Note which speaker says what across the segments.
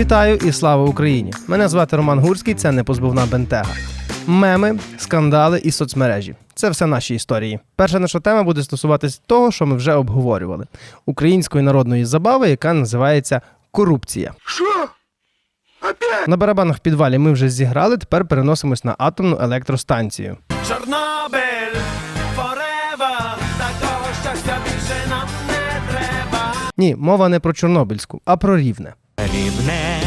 Speaker 1: Вітаю і слава Україні! Мене звати Роман Гурський, це непозбувна бентега. Меми, скандали і соцмережі це все наші історії. Перша наша тема буде стосуватись того, що ми вже обговорювали: української народної забави, яка називається корупція.
Speaker 2: Що? Опять?
Speaker 1: На барабанах в підвалі ми вже зіграли. Тепер переносимось на атомну електростанцію.
Speaker 3: Чорнобиль forever, такого щастя більше нам не треба.
Speaker 1: Ні, мова не про Чорнобильську, а про рівне.
Speaker 4: Рівне,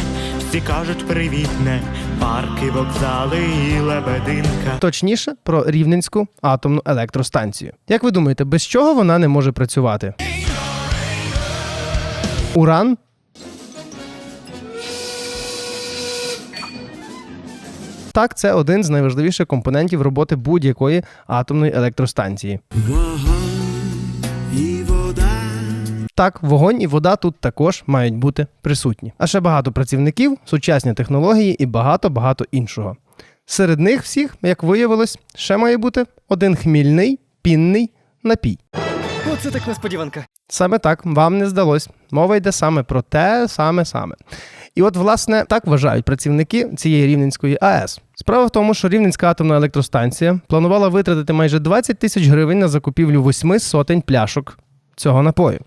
Speaker 4: всі кажуть привітне, парки, вокзали і лебединка.
Speaker 1: Точніше, про рівненську атомну електростанцію. Як ви думаєте, без чого вона не може працювати? Уран? Так, це один з найважливіших компонентів роботи будь-якої атомної електростанції.
Speaker 4: Вода.
Speaker 1: Так, вогонь і вода тут також мають бути присутні. А ще багато працівників, сучасні технології і багато-багато іншого. Серед них всіх, як виявилось, ще має бути один хмільний пінний напій.
Speaker 5: Оце так несподіванка.
Speaker 1: Саме так вам не здалось. Мова йде саме про те саме саме. І от, власне, так вважають працівники цієї Рівненської АЕС. Справа в тому, що Рівненська атомна електростанція планувала витратити майже 20 тисяч гривень на закупівлю восьми сотень пляшок цього напою.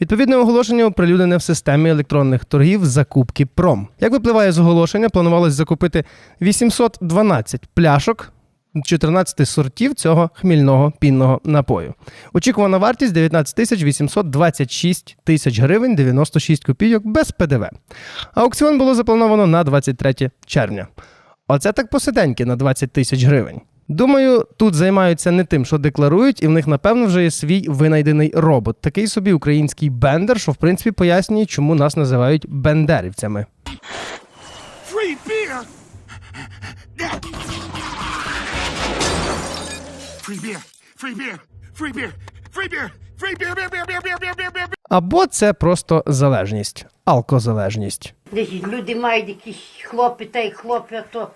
Speaker 1: Відповідне оголошення оприлюднене в системі електронних торгів закупки Пром. Як випливає з оголошення, планувалось закупити 812 пляшок 14 сортів цього хмільного пінного напою. Очікувана вартість 19 тисяч 826 тисяч гривень 96 копійок без ПДВ. Аукціон було заплановано на 23 червня. Оце так посиденьки на 20 тисяч гривень. Думаю, тут займаються не тим, що декларують, і в них, напевно, вже є свій винайдений робот. Такий собі український бендер, що в принципі пояснює, чому нас називають бендерівцями. Або це просто залежність, алкозалежність.
Speaker 6: Люди мають якісь хлопи, та й хлопи, а то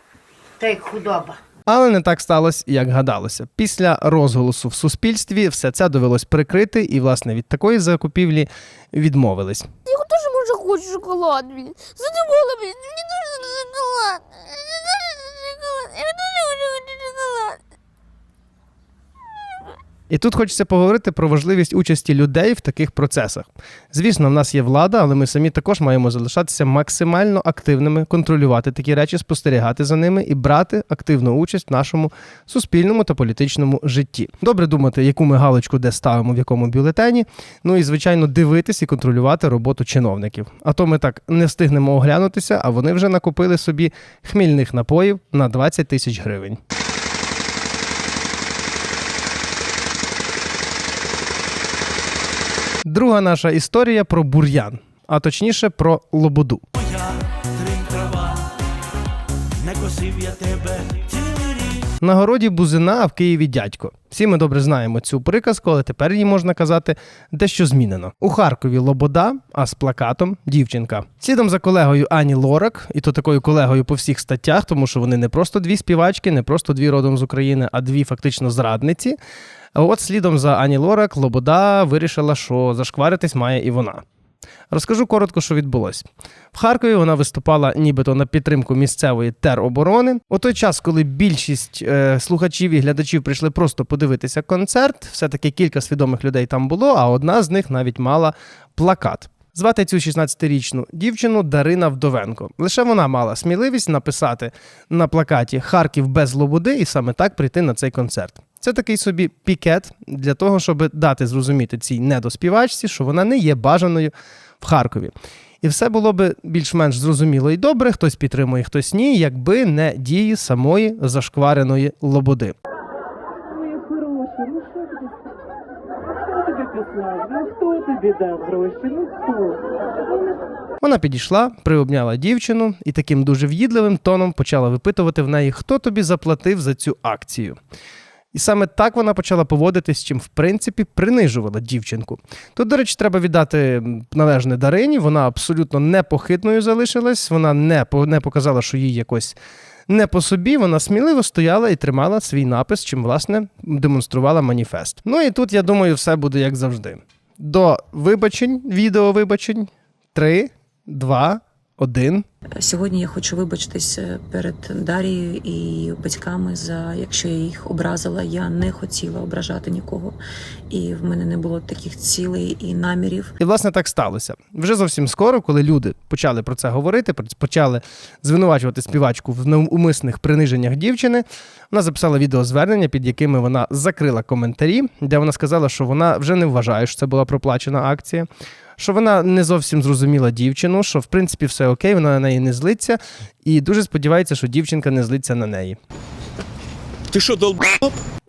Speaker 6: та й худоба.
Speaker 1: Але не так сталося, як гадалося. Після розголосу в суспільстві все це довелось прикрити, і, власне, від такої закупівлі відмовились.
Speaker 7: Я тоже може хочу шоколад, блін. Мені дуже шоколад. Дуже дуже хочу шоколад.
Speaker 1: І тут хочеться поговорити про важливість участі людей в таких процесах. Звісно, в нас є влада, але ми самі також маємо залишатися максимально активними, контролювати такі речі, спостерігати за ними і брати активну участь в нашому суспільному та політичному житті. Добре думати, яку ми галочку де ставимо в якому бюлетені. Ну і звичайно, дивитись і контролювати роботу чиновників. А то ми так не встигнемо оглянутися, а вони вже накупили собі хмільних напоїв на 20 тисяч гривень. Друга наша історія про бур'ян, а точніше про лободу.
Speaker 4: Моя трава, не косив я тебе.
Speaker 1: На городі бузина, а в Києві дядько. Всі ми добре знаємо цю приказку, але тепер її можна казати дещо змінено. У Харкові лобода, а з плакатом дівчинка. Слідом за колегою Ані Лорак, і то такою колегою по всіх статтях, тому що вони не просто дві співачки, не просто дві родом з України, а дві фактично зрадниці. От слідом за Ані Лорак Лобода вирішила, що зашкваритись має і вона. Розкажу коротко, що відбулось. В Харкові вона виступала нібито на підтримку місцевої тероборони. У той час, коли більшість е, слухачів і глядачів прийшли просто подивитися концерт, все-таки кілька свідомих людей там було, а одна з них навіть мала плакат. Звати цю 16-річну дівчину Дарина Вдовенко. Лише вона мала сміливість написати на плакаті Харків без лободи і саме так прийти на цей концерт. Це такий собі пікет для того, щоб дати зрозуміти цій недоспівачці, що вона не є бажаною в Харкові. І все було би більш-менш зрозуміло і добре, хтось підтримує, хтось ні, якби не дії самої зашквареної лободи.
Speaker 8: Моя хороша, ну що? Хто тобі послав? Ну хто тобі дав гроші? Ну хто?
Speaker 1: Вона підійшла, приобняла дівчину і таким дуже в'їдливим тоном почала випитувати в неї, хто тобі заплатив за цю акцію. І саме так вона почала поводитись, чим в принципі принижувала дівчинку. Тут, до речі, треба віддати належне Дарині. Вона абсолютно непохитною залишилась, вона не, не показала, що їй якось не по собі. Вона сміливо стояла і тримала свій напис, чим, власне, демонструвала маніфест. Ну і тут, я думаю, все буде як завжди. До вибачень, відео вибачень. Три, два, один.
Speaker 9: Сьогодні я хочу вибачитись перед Дарією і батьками за якщо я їх образила. Я не хотіла ображати нікого, і в мене не було таких цілей і намірів.
Speaker 1: І власне так сталося. Вже зовсім скоро, коли люди почали про це говорити, почали звинувачувати співачку в навмисних приниженнях дівчини. Вона записала відеозвернення, під якими вона закрила коментарі, де вона сказала, що вона вже не вважає, що це була проплачена акція. Що вона не зовсім зрозуміла дівчину, що в принципі все окей, вона на неї не злиться, і дуже сподівається, що дівчинка не злиться на неї.
Speaker 4: Ти що, долб?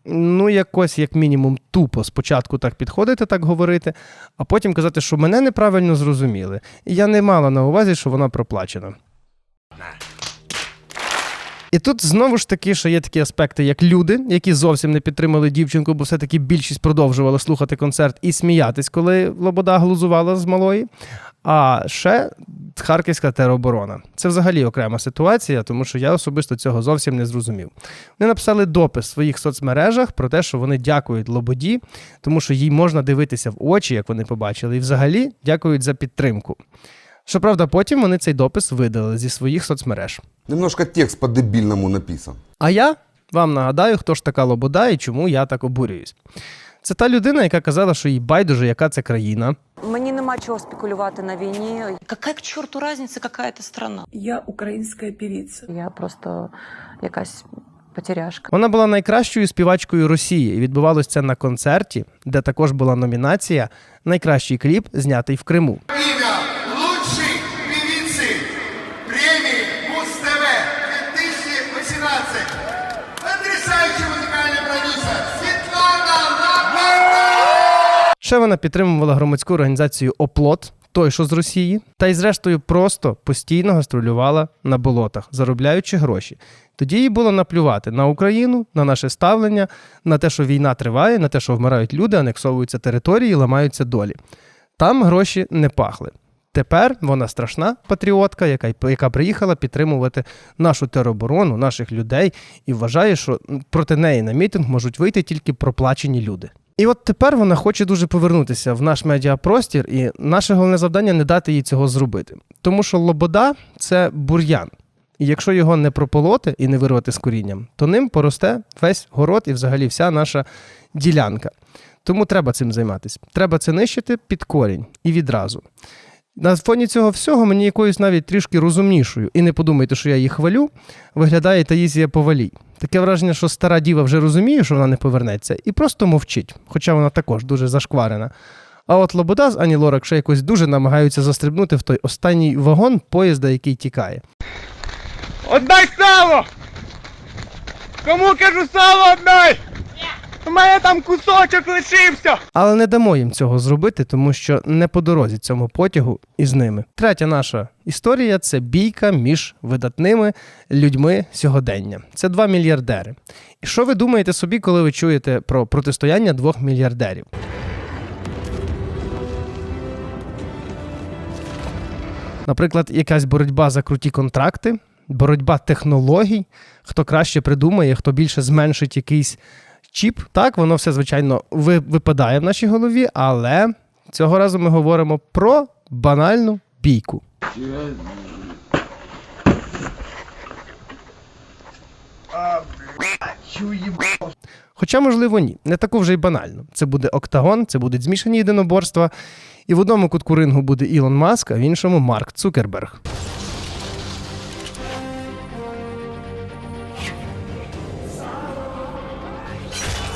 Speaker 1: Ну, якось, як мінімум, тупо спочатку так підходити, так говорити, а потім казати, що мене неправильно зрозуміли. І я не мала на увазі, що вона проплачена. І тут знову ж таки, що є такі аспекти, як люди, які зовсім не підтримали дівчинку, бо все-таки більшість продовжувала слухати концерт і сміятись, коли Лобода глузувала з малої. А ще Харківська тероборона. Це взагалі окрема ситуація, тому що я особисто цього зовсім не зрозумів. Вони написали допис в своїх соцмережах про те, що вони дякують Лободі, тому що їй можна дивитися в очі, як вони побачили, і взагалі дякують за підтримку. Щоправда, потім вони цей допис видалили зі своїх соцмереж.
Speaker 10: Немножко текст по-дебильному написан.
Speaker 1: А я вам нагадаю, хто ж така Лобода і чому я так обурююсь. Це та людина, яка казала, що їй байдуже, яка це країна.
Speaker 9: Мені нема чого спекулювати на війні. Яка к чорту різниця, яка це страна?
Speaker 8: Я українська певиця.
Speaker 9: Я просто якась потеряшка.
Speaker 1: Вона була найкращою співачкою Росії, і відбувалося це на концерті, де також була номінація Найкращий кліп, знятий в Криму.
Speaker 2: Имя
Speaker 1: Ще вона підтримувала громадську організацію Оплот, той, що з Росії, та й зрештою просто постійно гастролювала на болотах, заробляючи гроші. Тоді їй було наплювати на Україну, на наше ставлення, на те, що війна триває, на те, що вмирають люди, анексовуються території, ламаються долі. Там гроші не пахли. Тепер вона страшна патріотка, яка, яка приїхала підтримувати нашу тероборону, наших людей, і вважає, що проти неї на мітинг можуть вийти тільки проплачені люди. І от тепер вона хоче дуже повернутися в наш медіапростір, і наше головне завдання не дати їй цього зробити. Тому що лобода це бур'ян. І якщо його не прополоти і не вирвати з корінням, то ним поросте весь город і взагалі вся наша ділянка. Тому треба цим займатися. Треба це нищити під корінь і відразу. На фоні цього всього мені якоюсь навіть трішки розумнішою, і не подумайте, що я її хвалю, виглядає Таїсія Повалій. Таке враження, що стара діва вже розуміє, що вона не повернеться, і просто мовчить, хоча вона також дуже зашкварена. А от Лобода з Ані Лорак ще якось дуже намагаються застрибнути в той останній вагон поїзда, який тікає.
Speaker 3: Отдай сало! Кому кажу сало отдай? У мене там кусочок лишився!
Speaker 1: Але не дамо їм цього зробити, тому що не по дорозі цьому потягу із ними. Третя наша історія це бійка між видатними людьми сьогодення. Це два мільярдери. І що ви думаєте собі, коли ви чуєте про протистояння двох мільярдерів? Наприклад, якась боротьба за круті контракти, боротьба технологій, хто краще придумає, хто більше зменшить якийсь чіп. Так, воно все, звичайно, випадає в нашій голові, але цього разу ми говоримо про банальну бійку. Хоча, можливо, ні. Не таку вже й банально. Це буде октагон, це будуть змішані єдиноборства. І в одному кутку рингу буде Ілон Маск, а в іншому Марк Цукерберг.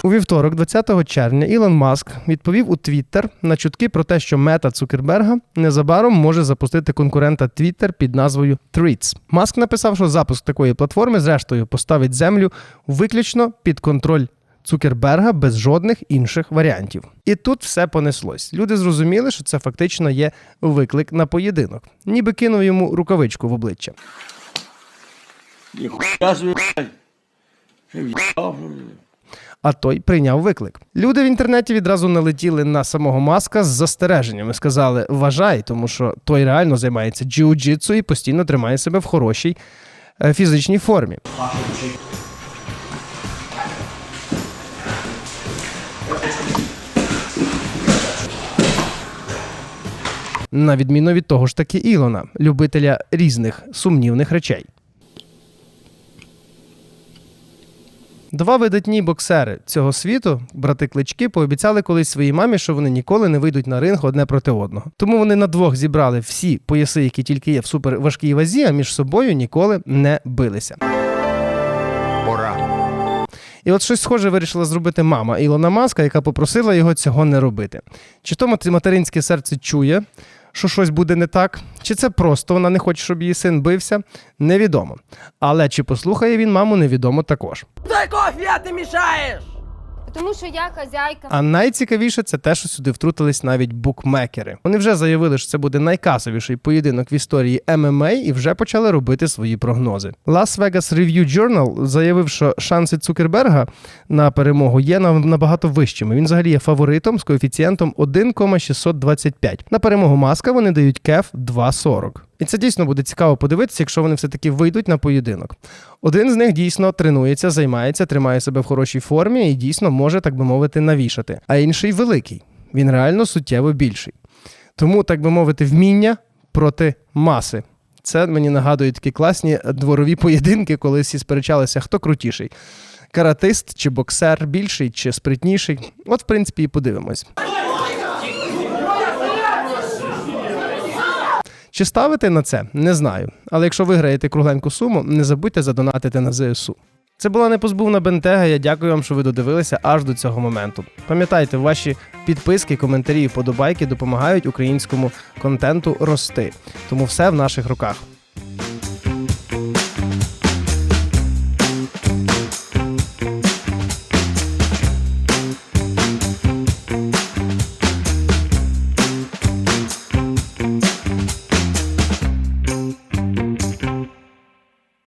Speaker 1: У вівторок, 20 червня, Ілон Маск відповів у Твіттер на чутки про те, що мета Цукерберга незабаром може запустити конкурента Твіттер під назвою Threads. Маск написав, що запуск такої платформи, зрештою, поставить землю виключно під контроль. Цукерберга без жодних інших варіантів. І тут все понеслось. Люди зрозуміли, що це фактично є виклик на поєдинок, ніби кинув йому рукавичку в обличчя.
Speaker 4: Ніхуя
Speaker 1: а той прийняв виклик. Люди в інтернеті відразу налетіли на самого маска з застереженнями. Сказали: вважай, тому що той реально займається джиу-джитсу і постійно тримає себе в хорошій е, фізичній формі. на відміну від того ж таки Ілона, любителя різних сумнівних речей. Два видатні боксери цього світу, брати клички, пообіцяли колись своїй мамі, що вони ніколи не вийдуть на ринг одне проти одного. Тому вони на двох зібрали всі пояси, які тільки є в суперважкій вазі, а між собою ніколи не билися.
Speaker 2: Пора.
Speaker 1: І от щось схоже вирішила зробити мама Ілона Маска, яка попросила його цього не робити. Чи то материнське серце чує, що щось буде не так, чи це просто вона не хоче, щоб її син бився, невідомо. Але чи послухає він маму, невідомо також.
Speaker 7: Тому що я хазяйка.
Speaker 1: А найцікавіше це те, що сюди втрутились навіть букмекери. Вони вже заявили, що це буде найкасовіший поєдинок в історії ММА і вже почали робити свої прогнози. Las Vegas Review Journal заявив, що шанси Цукерберга на перемогу є на- набагато вищими. Він взагалі є фаворитом з коефіцієнтом 1,625. На перемогу Маска вони дають кеф 2,40. І це дійсно буде цікаво подивитися, якщо вони все-таки вийдуть на поєдинок. Один з них дійсно тренується, займається, тримає себе в хорошій формі і дійсно може, так би мовити, навішати. А інший великий. Він реально суттєво більший. Тому, так би мовити, вміння проти маси. Це мені нагадує такі класні дворові поєдинки, коли всі сперечалися, хто крутіший. Каратист чи боксер, більший чи спритніший. От, в принципі, і подивимось. Чи ставити на це? Не знаю. Але якщо виграєте кругленьку суму, не забудьте задонатити на ЗСУ. Це була непозбувна бентега. Я дякую вам, що ви додивилися аж до цього моменту. Пам'ятайте, ваші підписки, коментарі і подобайки допомагають українському контенту рости. Тому все в наших руках.